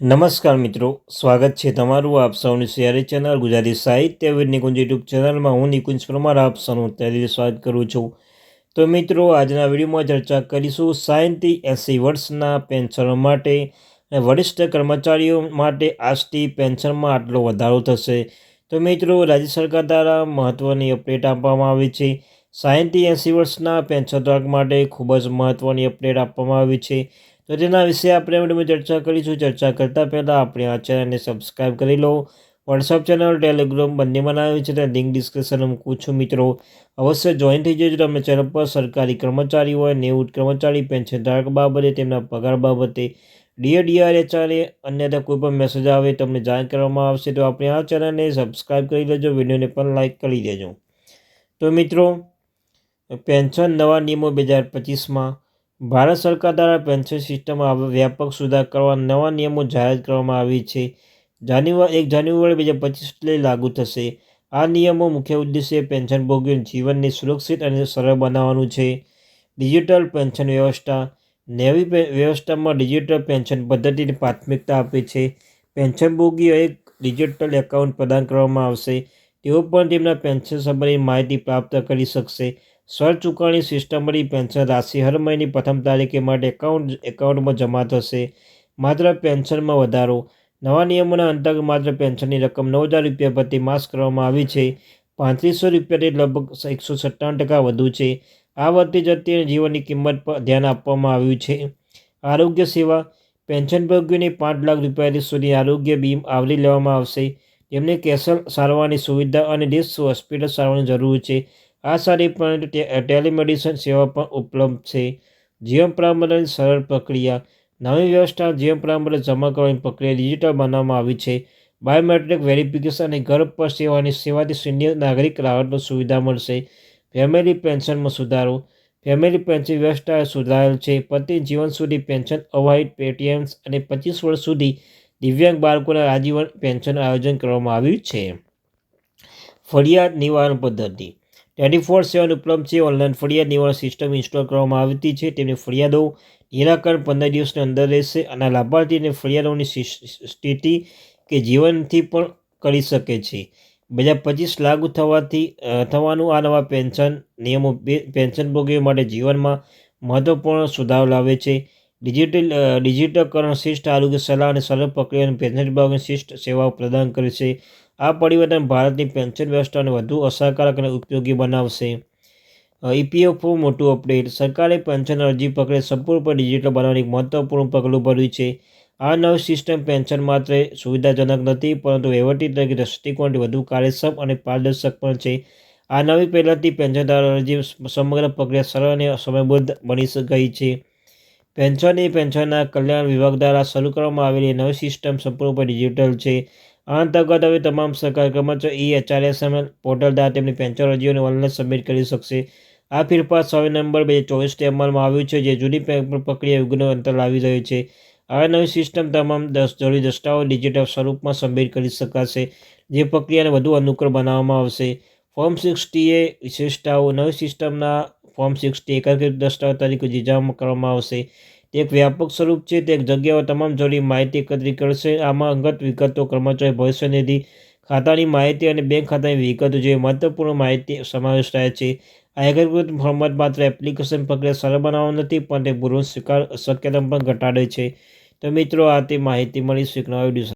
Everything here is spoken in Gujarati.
નમસ્કાર મિત્રો, સ્વાગત છે તમારું આપ સૌની સિયારી ચેનલ ગુજરાતી સાહિત્ય વિદ નિકુંજ યુટ્યુબ ચેનલમાં. હું નિકુંજ પરમાર, આપ સૌનું ત્યારે સ્વાગત કરું છું. તો મિત્રો, આજના વિડીયોમાં ચર્ચા કરીશું સાયન્સથી એંસી વર્ષના પેન્શનો માટે અને વરિષ્ઠ કર્મચારીઓ માટે આજથી પેન્શનમાં આટલો વધારો થશે. તો મિત્રો, રાજ્ય સરકાર દ્વારા મહત્ત્વની અપડેટ આપવામાં આવી છે. સાયન્ટી એંસી વર્ષના પેન્શનધારક માટે ખૂબ જ મહત્ત્વની અપડેટ આપવામાં આવી છે. તો તેના વિશે આપણે વિડીયોમાં ચર્ચા કરીશું. ચર્ચા કરતાં પહેલાં આપણે આ ચેનલને સબસ્ક્રાઈબ કરી લો. વોટ્સઅપ ચેનલ ટેલિગ્રામ બંને બનાવ્યું છે. ત્યાં લિંક ડિસ્ક્રિપ્શન મૂકું છું મિત્રો. અવશ્ય જોઈન થઈ જજો. તમે ચેનલ પર સરકારી કર્મચારી હોય, નેવું કર્મચારી પેન્શન ધારક બાબતે, તેમના પગાર બાબતે ડીએ ડીઆરએચઆરએ અન્યથા કોઈ પણ મેસેજ આવે તમને જાણ કરવામાં આવશે. તો આપણે આ ચેનલને સબસ્ક્રાઈબ કરી લેજો. વિડીયોને પણ લાઇક કરી દેજો. તો મિત્રો પેન્શન નવા નિયમો બે હજાર પચીસમાં ભારત સરકાર દ્વારા પેન્શન સિસ્ટમમાં વ્યાપક સુધાર કરવા નવા નિયમો જાહેર કરવામાં આવી છે. જાન્યુઆરી, એક જાન્યુઆરી બે હજાર પચીસથી લાગુ થશે. આ નિયમો મુખ્ય ઉદ્દેશ્ય પેન્શન ભોગીઓના જીવનને સુરક્ષિત અને સરળ બનાવવાનું છે. ડિજિટલ પેન્શન વ્યવસ્થા. નવી વ્યવસ્થામાં ડિજિટલ પેન્શન પદ્ધતિને પ્રાથમિકતા આપે છે. પેન્શન ભોગીઓ એક ડિજિટલ એકાઉન્ટ પ્રદાન કરવામાં આવશે. તેઓ પણ તેમના પેન્શન સંબંધિત માહિતી પ્રાપ્ત કરી શકશે. સ્વ ચૂકવણી સિસ્ટમની પેન્શન રાશિ હર મહિની પ્રથમ તારીખે માટે એકાઉન્ટ એકાઉન્ટમાં જમા થશે. માત્ર પેન્શનમાં વધારો. નવા નિયમોના અંતર્ગત માત્ર પેન્શનની રકમ નવ હજાર રૂપિયા પ્રતિ માસ કરવામાં આવી છે. પાંત્રીસો રૂપિયાથી લગભગ એકસો સત્તાવન ટકા વધુ છે. આ વધતી જતી જીવનની કિંમત પર ધ્યાન આપવામાં આવ્યું છે. આરોગ્ય સેવા. પેન્શન ભોગવીને પાંચ લાખ રૂપિયા સુધી આરોગ્ય બીમ આવરી લેવામાં આવશે. જેમને કેસર સારવારની સુવિધા અને દેશ હોસ્પિટલ સારવારની જરૂર છે. આ સારી પરંતુ ટેલિમેડિસિન સેવા પણ ઉપલબ્ધ છે. જીવન પ્રમાણની સરળ પ્રક્રિયા, નવી વ્યવસ્થા જીવન પ્રમાણ જમા કરવાની પ્રક્રિયા ડિજિટલ બનાવવામાં આવી છે. બાયોમેટ્રિક વેરિફિકેશન અને ઘર પર સેવાની, સેવાથી સિનિયર નાગરિક રાહતની સુવિધા મળશે. ફેમિલી પેન્શનમાં સુધારો. ફેમિલી પેન્શન વ્યવસ્થા સુધારેલ છે. પતિ જીવન સુધી પેન્શન અવાઇડ પેટીએમ્સ અને પચીસ વર્ષ સુધી દિવ્યાંગ બાળકોના આજીવન પેન્શન આયોજન કરવામાં આવ્યું છે. ફરિયાદ નિવારણ પદ્ધતિ. ટ્વેન્ટી ફોર સેવન ઉપલબ્ધ છે. ઓનલાઈન ફરિયાદ નિવારણ સિસ્ટમ ઇન્સ્ટોલ કરવામાં આવતી છે. તેમની ફરિયાદો નિરાકરણ પંદર દિવસની અંદર રહેશે અને લાભાર્થીને ફરિયાદોની સ્થિતિ કે જીવનથી પણ કરી શકે છે. બે હજાર પચીસ લાગુ થવાથી થવાનું આ નવા પેન્શન નિયમો પેન્શન ભોગીઓ માટે જીવનમાં મહત્વપૂર્ણ સુધારો લાવે છે. ડિજિટલ ડિજિટલકરણ શિષ્ટ, આરોગ્ય સલાહ અને સરળ પ્રક્રિયાની પેન્શન વિભાગની શિષ્ટ સેવાઓ પ્રદાન કરે છે. આ પરિવર્તન ભારતની પેન્શન વ્યવસ્થાને વધુ અસરકારક અને ઉપયોગી બનાવશે. ઈપીએફઓ મોટું અપડેટ સરકારે પેન્શન અરજી પ્રક્રિયા સંપૂર્ણપણે ડિજિટલ બનાવવાની મહત્વપૂર્ણ પગલું ભર્યું છે. આ નવી સિસ્ટમ પેન્શન માત્ર સુવિધાજનક નથી, પરંતુ વહીવટી તરીકે દૃષ્ટિકોણથી વધુ કાર્યક્ષમ અને પારદર્શક પણ છે. આ નવી પહેલાંથી પેન્શનદાર અરજી સમગ્ર પ્રક્રિયા સરળ અને સમયબદ્ધ બની ગઈ છે. પેન્શન એ પેન્શનના કલ્યાણ વિભાગ દ્વારા શરૂ કરવામાં આવેલી નવી સિસ્ટમ સંપૂર્ણપણે ડિજિટલ છે. આ અંતર્ગત હવે તમામ સરકારી કર્મચારીઓ ઈ એચઆરએસએમએલ પોર્ટલ દ્વારા તેમની પેન્શન અરજીઓને ઓનલાઈન સબમિટ કરી શકશે. આ ફેરફાર છ નવેમ્બર બે હજાર ચોવીસથી અમલમાં આવ્યું છે, જે જૂની પ્રક્રિયા યુગનો અંતર લાવી રહ્યો છે. આ નવી સિસ્ટમ તમામ દસ જરૂરી દસ્તાવેજ ડિજિટલ સ્વરૂપમાં સબમિટ કરી શકાશે, જે પ્રક્રિયાને વધુ અનુકૂળ બનાવવામાં આવશે. ફોર્મ સિક્સટીએ વિશેષતાઓ નવી સિસ્ટમના ફોર્મ સિક્સટી એકત્રિત દસ્તાવેજ તરીકે જીજામાં કરવામાં આવશે. તે એક વ્યાપક સ્વરૂપ છે. તે એક જગ્યાઓ તમામ જરૂરી માહિતી એકત્રિત કરશે. આમાં અંગત વિગતો, કર્મચારી ભવિષ્ય નિધિ ખાતાની માહિતી અને બેંક ખાતાની વિગતો જેવી મહત્વપૂર્ણ માહિતી સમાવેશ થાય છે. આ એકીકૃત ફોર્મેટ માત્ર એપ્લિકેશન પ્રક્રિયા સરળ બનાવવા નથી, પણ તે પૂર્વ સ્વીકાર શક્યતા પણ ઘટાડે છે. તો મિત્રો, આ તે માહિતી મળી. વીડિયો